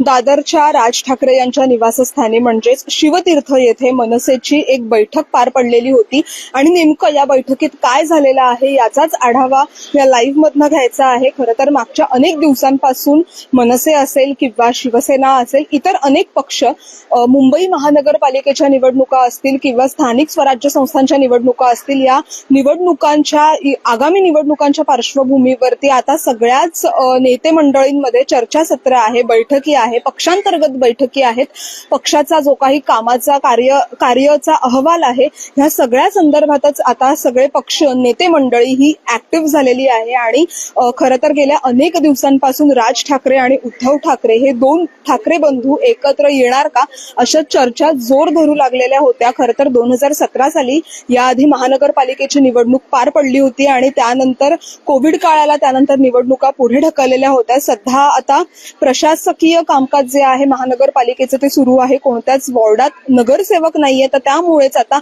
दादरच्या राज ठाकरे यांच्या निवासस्थानी म्हणजेच शिवतीर्थ येथे मनसेची एक बैठक पार पडलेली होती. आणि नेमकं या बैठकीत काय झालेलं आहे याचाच आढावा या लाईव्ह मधनं घ्यायचा आहे. खरं तर मागच्या अनेक दिवसांपासून मनसे असेल किंवा शिवसेना असेल इतर अनेक पक्ष मुंबई महानगरपालिकेच्या निवडणुका असतील किंवा स्थानिक स्वराज्य संस्थांच्या निवडणुका असतील या निवडणुकांच्या आगामी निवडणुकांच्या पार्श्वभूमीवरती आता सगळ्याच नेते मंडळींमध्ये चर्चासत्र आहे बैठकी आहे पक्षांतर्गत बैठकी आहेत पक्षाचा जो काही कामाचा कार्य कार्यचा अहवाल आहे ह्या सगळ्या संदर्भातच आता सगळे पक्ष नेते मंडळी ही ऍक्टिव्ह झालेली आहे आणि खरं तर गेल्या अनेक दिवसांपासून राज ठाकरे आणि उद्धव ठाकरे हे दोन ठाकरे बंधू एकत्र येणार का अशा चर्चा जोर धरू लागलेल्या होत्या. खरं तर दोन हजार सतरा साली याआधी महानगरपालिकेची निवडणूक पार पडली होती आणि त्यानंतर कोविड काळाला त्यानंतर निवडणुका पुढे ढकललेल्या होत्या. सध्या आता प्रशासकीय कामकाज जे आहे महानगरपालिकेचं ते सुरू आहे. कोणत्याच वॉर्डात नगरसेवक नाहीये. तर त्यामुळेच आता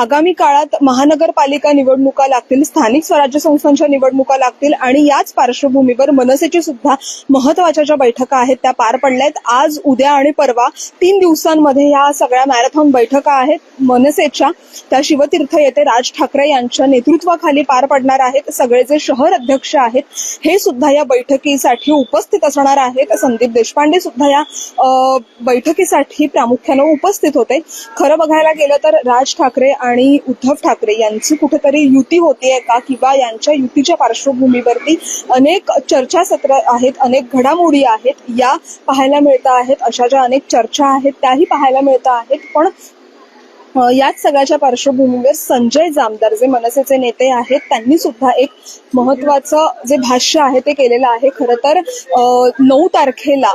आगामी काळात महानगरपालिका निवडणुका लागतील स्थानिक स्वराज्य संस्थांच्या निवडणुका लागतील आणि याच पार्श्वभूमीवर मनसेची सुद्धा महत्त्वाच्या ज्या बैठका आहेत त्या पार पडल्यात. आज उद्या आणि परवा तीन दिवसांमध्ये या सगळ्या मॅरेथॉन बैठका आहेत. मनसेच्या त्या शिवतीर्थ येथे राज ठाकरे यांच्या नेतृत्वाखाली पार पडणार आहेत. सगळे जे शहर अध्यक्ष आहेत हे सुद्धा या बैठकीसाठी उपस्थित असणार आहेत. संदीप देशपांडे सुद्धा या बैठकीसाठी प्रामुख्यानं उपस्थित होते. खरं बघायला गेलं तर राज ठाकरे आणि उद्धव ठाकरे यांची कुठेतरी युती होतीये का? किंवा यांच्या युतीच्या पार्श्वभूमीवरती अनेक चर्चासत्र आहेत अनेक घडामोडी आहेत या पाहायला मिळत आहेत. अशा ज्या अनेक चर्चा आहेत त्याही पाहायला मिळत आहेत. पण याच सगळ्याच्या पार्श्वभूमीवर संजय जामदार जे मनसेचे नेते आहेत त्यांनी सुद्धा एक महत्वाचं जे भाष्य आहे ते केलेलं आहे. खरं तर नऊ तारखेला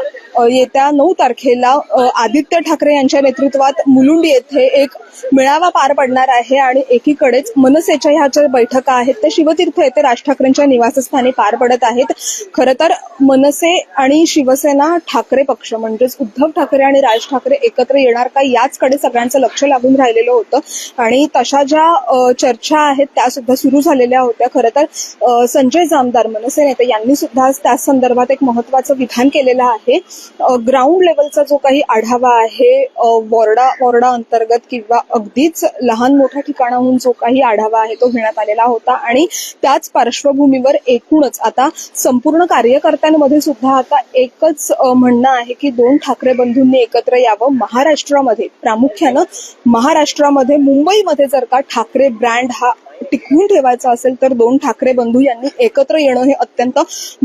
येत्या नऊ तारखेला आदित्य ठाकरे यांच्या नेतृत्वात मुलुंड येथे एक मेळावा पार पडणार आहे आणि एकीकडेच मनसेच्या ह्या ज्या बैठका आहेत त्या शिवतीर्थ येथे राज ठाकरेंच्या निवासस्थानी पार पडत आहेत. खरं तर मनसे आणि शिवसेना ठाकरे पक्ष म्हणजेच उद्धव ठाकरे आणि राज ठाकरे एकत्र येणार का याचकडे सगळ्यांचं लक्ष लागून राहिलं. राहिलेलं होतं. आणि तशा ज्या चर्चा आहेत त्या सुद्धा सुरू झालेल्या होत्या. खरं तर संजय जामदार मनसे नेते यांनी सुद्धा त्या संदर्भात एक महत्वाचं विधान केलेलं आहे. ग्राउंड लेवलचा जो काही आढावा आहे वॉर्डा वॉर्डा अंतर्गत किंवा अगदीच लहान मोठ्या ठिकाणाहून जो काही आढावा आहे तो घेण्यात आलेला होता. आणि त्याच पार्श्वभूमीवर एकूणच आता संपूर्ण कार्यकर्त्यांमध्ये सुद्धा आता एकच म्हणणं आहे की दोन ठाकरे बंधूंनी एकत्र यावं. महाराष्ट्रामध्ये प्रामुख्यानं महाराष्ट्रामध्ये मुंबईमध्ये जर का ठाकरे ब्रँड हा टिकवून ठेवायचा असेल तर दोन ठाकरे बंधू यांनी एकत्र येणं हे अत्यंत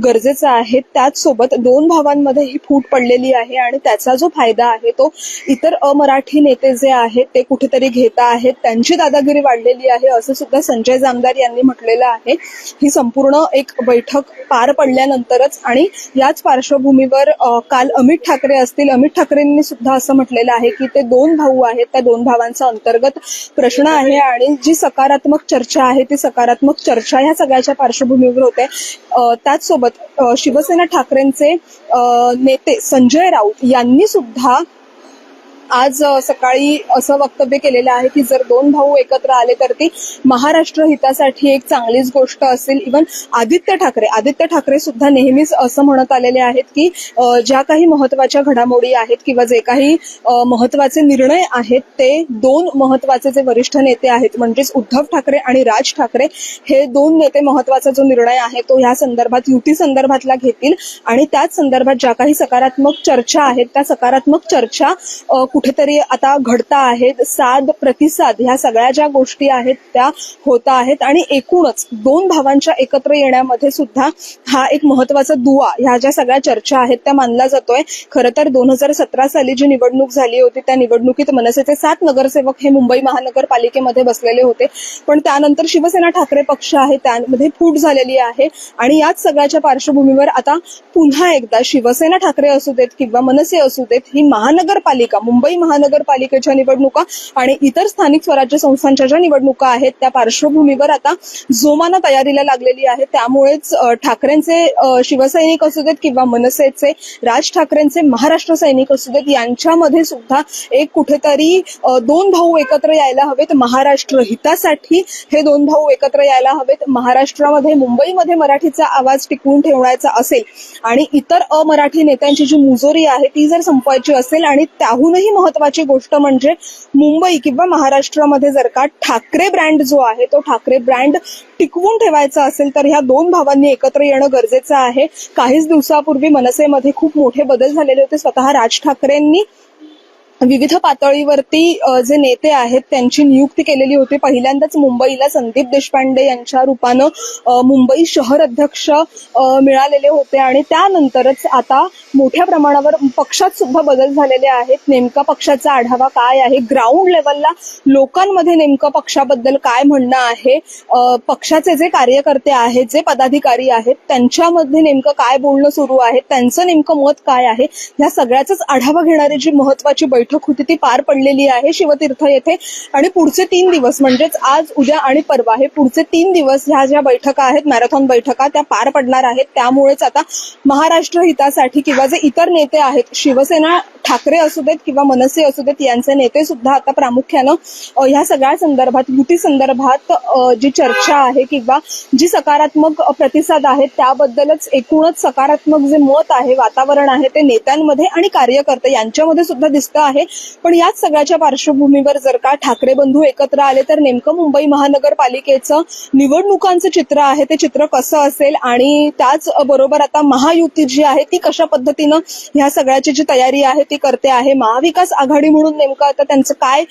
गरजेचं आहे. त्याचसोबत दोन भावांमध्ये ही फूट पडलेली आहे आणि त्याचा जो फायदा आहे तो इतर अमराठी नेते जे आहेत ते कुठेतरी घेत आहेत. त्यांची दादागिरी वाढलेली आहे असं सुद्धा संजय जामदार यांनी म्हटलेलं आहे. ही संपूर्ण एक बैठक पार पडल्यानंतरच आणि याच पार्श्वभूमीवर काल अमित ठाकरे असतील अमित ठाकरेंनी सुद्धा असं म्हटलेलं आहे की ते दोन भाऊ आहेत. त्या दोन भावांचा अंतर्गत प्रश्न आहे आणि जी सकारात्मक चर्चा आहे ती सकारात्मक चर्चा ह्या सगळ्याच्या पार्श्वभूमीवर होते. त्याचसोबत शिवसेना ठाकरेंचे नेते संजय राऊत यांनी सुद्धा आज सकाळी असं वक्तव्य केलेलं आहे की जर दोन भाऊ एकत्र आले तर ती महाराष्ट्र हितासाठी एक चांगलीच गोष्ट असेल. इवन आदित्य ठाकरे आदित्य ठाकरे सुद्धा नेहमीच असं म्हणत आलेले आहेत की ज्या काही महत्त्वाच्या घडामोडी आहेत किंवा जे काही महत्त्वाचे निर्णय आहेत ते दोन महत्त्वाचे जे वरिष्ठ नेते आहेत म्हणजेच उद्धव ठाकरे आणि राज ठाकरे हे दोन नेते महत्त्वाचा जो निर्णय आहे तो ह्या संदर्भात युती संदर्भातला घेतील. आणि त्याच संदर्भात ज्या काही सकारात्मक चर्चा आहेत त्या सकारात्मक चर्चा कुठेतरी आता घडता आहेत. साद प्रतिसाद ह्या सगळ्या ज्या गोष्टी आहेत त्या होत आहेत. आणि एकूणच दोन भावांच्या एकत्र येण्यामध्ये सुद्धा हा एक महत्त्वाचा दुवा ह्या ज्या सगळ्या चर्चा आहेत त्या मानला जातोय. खरं तर दोन हजार सतरा साली जी निवडणूक झाली होती त्या निवडणुकीत मनसेचे सात नगरसेवक हे मुंबई महानगरपालिकेमध्ये बसलेले होते. पण त्यानंतर शिवसेना ठाकरे पक्ष आहे त्यामध्ये फूट झालेली आहे. आणि याच सगळ्याच्या पार्श्वभूमीवर आता पुन्हा एकदा शिवसेना ठाकरे असू देत किंवा मनसे असू देत ही महानगरपालिका मुंबई मुंबई महानगरपालिकेच्या निवडणुका आणि इतर स्थानिक स्वराज्य संस्थांच्या ज्या निवडणुका आहेत त्या पार्श्वभूमीवर आता जोमानं तयारीला लागलेली आहे. त्यामुळेच ठाकरेंचे शिवसैनिक असू देत किंवा मनसेचे राज ठाकरेंचे महाराष्ट्र सैनिक असू देत यांच्यामध्ये सुद्धा एक कुठेतरी दोन भाऊ एकत्र यायला हवेत. महाराष्ट्र हितासाठी हे दोन भाऊ एकत्र यायला हवेत. महाराष्ट्रामध्ये मुंबईमध्ये मराठीचा आवाज टिकवून ठेवण्याचा असेल आणि इतर अमराठी नेत्यांची जी मुजोरी आहे ती जर संपवायची असेल आणि त्याहूनही महत्वाची गोष्ट म्हणजे मुंबई किंवा महाराष्ट्रामध्ये जर का ठाकरे ब्रँड जो आहे तो ठाकरे ब्रँड टिकवून ठेवायचा असेल तर ह्या दोन भावांनी एकत्र येणं गरजेचं आहे. काहीच दिवसापूर्वी मनसेमध्ये खूप मोठे बदल झालेले होते. स्वतः राज ठाकरेंनी विविध पातळीवरती जे नेते आहेत त्यांची नियुक्ती केलेली होती. पहिल्यांदाच मुंबईला संदीप देशपांडे यांच्या रूपानं मुंबई शहर अध्यक्ष मिळालेले होते. आणि त्यानंतरच आता मोठ्या प्रमाणावर पक्षात सुद्धा बदल झालेले आहेत. नेमका पक्षाचा आढावा काय आहे? ग्राउंड लेवलला लोकांमध्ये नेमकं पक्षाबद्दल काय म्हणणं आहे? पक्षाचे जे कार्यकर्ते आहेत जे पदाधिकारी आहेत त्यांच्यामध्ये नेमकं काय बोलणं सुरू आहे? त्यांचं नेमकं मत काय आहे? ह्या सगळ्याचाच आढावा घेणारी जी महत्वाची बैठक होती ती पार पडलेली आहे शिवतीर्थ येथे. आणि पुढचे तीन दिवस म्हणजेच आज उद्या आणि परवा हे पुढचे तीन दिवस ह्या ज्या बैठका आहेत मॅरेथॉन बैठका त्या पार पडणार आहेत. त्यामुळेच आता महाराष्ट्र हितासाठी किंवा जे इतर नेते आहेत शिवसेना ठाकरे असू देत किंवा मनसे असू देत यांचे नेते सुद्धा आता प्रामुख्यानं ह्या सगळ्या संदर्भात युती संदर्भात जी चर्चा आहे किंवा जी सकारात्मक प्रतिसाद आहे त्याबद्दलच एकूणच सकारात्मक जे मत आहे वातावरण आहे ते नेत्यांमध्ये आणि कार्यकर्ते यांच्यामध्ये सुद्धा दिसतं आहे. पण याच सगळ्याच्या पार्श्वभूमीवर जर का ठाकरे बंधू एकत्र आले तर नेमकं मुंबई महानगरपालिकेचं निवडणुकांचं चित्र आहे ते चित्र कसं असेल आणि त्याच बरोबर आता महायुती जी आहे ती कशा पद्धतीनं ह्या सगळ्याची जी तयारी आहे युती करते आहे. महाविकास आघाडी म्हणून नेमकं आता त्यांचं काय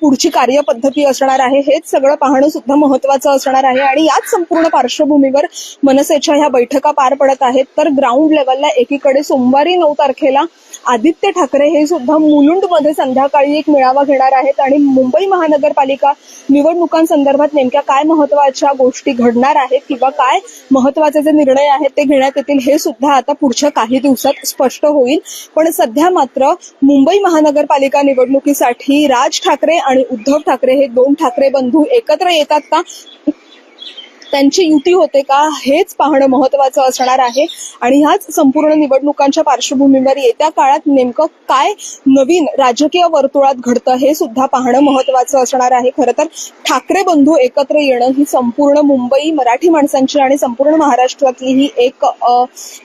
पुढची कार्यपद्धती असणार आहे हेच सगळं पाहणं सुद्धा महत्वाचं असणार आहे. आणि याच संपूर्ण पार्श्वभूमीवर मनसेच्या ह्या बैठका पार पडत आहेत. तर ग्राउंड लेवलला एकीकडे सोमवारी नऊ तारखेला आदित्य ठाकरे हे सुद्धा मुलुंडमध्ये संध्याकाळी एक मेळावा घेणार आहेत आणि मुंबई महानगरपालिका निवडणुकांसंदर्भात नेमक्या काय महत्त्वाच्या गोष्टी घडणार आहेत किंवा काय महत्त्वाचे जे निर्णय आहेत ते घेण्यात येतील हे सुद्धा आता पुढच्या काही दिवसात स्पष्ट होईल. पण सध्या मात्र मुंबई महानगरपालिका निवडणुकीसाठी राज ठाकरे आणि उद्धव ठाकरे हे दोन ठाकरे बंधू एकत्र येतात का? त्यांची युती होते का हेच पाहणं महत्वाचं असणार आहे. आणि ह्याच संपूर्ण निवडणुकांच्या पार्श्वभूमीवर येत्या काळात नेमकं काय नवीन राजकीय वर्तुळात घडतं हे सुद्धा पाहणं महत्वाचं असणार आहे. खरं तर ठाकरे बंधू एकत्र येणं ही संपूर्ण मुंबई मराठी माणसांची आणि संपूर्ण महाराष्ट्रातली ही एक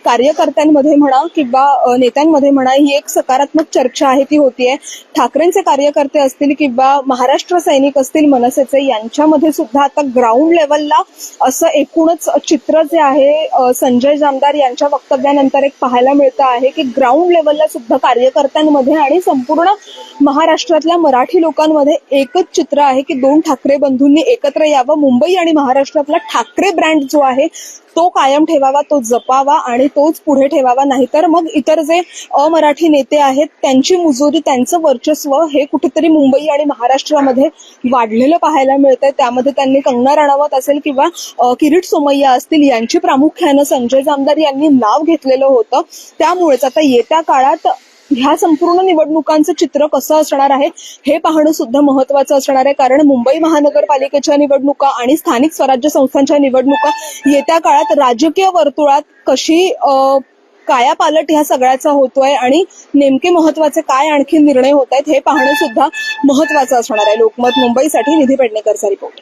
कार्यकर्त्यांमध्ये म्हणा किंवा नेत्यांमध्ये म्हणा ही एक सकारात्मक चर्चा आहे ती होतीये. ठाकरेंचे कार्यकर्ते असतील किंवा महाराष्ट्र सैनिक असतील मनसेचे यांच्यामध्ये सुद्धा आता ग्राउंड लेवलला असं एकूणच चित्र जे आहे संजय जामदार यांच्या वक्तव्यानंतर एक पाहायला मिळतं आहे की ग्राउंड लेवलला सुद्धा कार्यकर्त्यांमध्ये आणि संपूर्ण महाराष्ट्रातल्या मराठी लोकांमध्ये एकच चित्र आहे की दोन ठाकरे बंधूंनी एकत्र यावं. मुंबई आणि महाराष्ट्रातला ठाकरे ब्रँड जो आहे तो कायम ठेवावा तो जपावा आणि तोच पुढे ठेवावा. नाहीतर मग इतर जे अमराठी नेते आहेत त्यांची मुजोरी त्यांचं वर्चस्व हे कुठेतरी मुंबई आणि महाराष्ट्रामध्ये वाढलेलं पाहायला मिळतंय. त्यामध्ये त्यांनी कंगना राणावत असेल किंवा किरीट सोमय्या असतील यांची प्रामुख्यानं संजय जामदार यांनी नाव घेतलेलं होतं. त्यामुळेच आता येत्या काळात ह्या संपूर्ण निवडणुकांचं चित्र कसं असणार आहे हे पाहणं सुद्धा महत्वाचं असणार आहे. कारण मुंबई महानगरपालिकेच्या निवडणुका आणि स्थानिक स्वराज्य संस्थांच्या निवडणुका येत्या काळात राजकीय वर्तुळात कशी कायापालट ह्या सगळ्याचा होतोय आणि नेमके महत्त्वाचे काय आणखी निर्णय होत आहेत हे पाहणं सुद्धा महत्वाचं असणार आहे. लोकमत मुंबईसाठी निधी पेडणेकरचा रिपोर्ट.